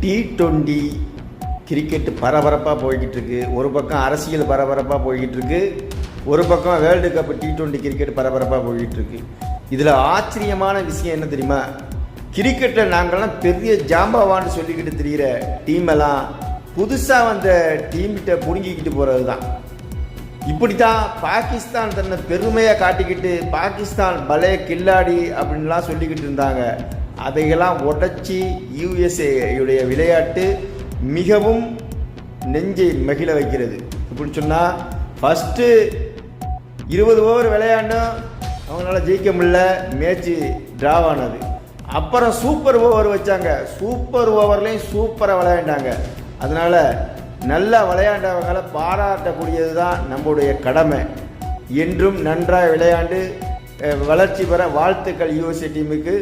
T twenty cricket பரபரப்பாக போய்கிட்டு இருக்கு ஒரு பக்கம் அரசியல் பரபரப்பாக போய்கிட்டு இருக்கு ஒரு பக்கம் world cup T twenty cricket பரபரப்பாக போய்கிட்டு இருக்கு இதில் ஆச்சரியமான விஷயம் என்ன தெரியுமா? கிரிக்கெட்டில் நாங்கள்லாம் பெரிய ஜாம்பவான்னு சொல்லிக்கிட்டு தெரிகிற டீமெல்லாம் புதுசாக வந்த டீம்கிட்ட புடுங்கிக்கிட்டு போகிறது தான் இப்படி தான் பாகிஸ்தான் தன்னை பெருமையாக காட்டிக்கிட்டு பாகிஸ்தான் பலே கில்லாடி அப்படின்லாம் சொல்லிக்கிட்டு இருந்தாங்க. அதையெல்லாம் உடச்சி யுஎஸ்ஏயுடைய விளையாட்டு மிகவும் நெஞ்சை மகிழ வைக்கிறது. இப்படி சொன்னால் ஃபஸ்ட்டு இருபது ஓவர் விளையாண்டும் அவங்களால ஜெயிக்க முடியல மேட்ச்சு ட்ராவானது அப்புறம் சூப்பர் ஓவர் வச்சாங்க. சூப்பர் ஓவர்லேயும் சூப்பராக விளையாண்டாங்க. அதனால் நல்லா விளையாண்டவங்களை பாராட்டக்கூடியது தான் நம்முடைய கடமை. என்றும் நன்றாக விளையாண்டு வளர்ச்சி பெற வாழ்த்துக்கள் யூஎஸ்ஏ டீமுக்கு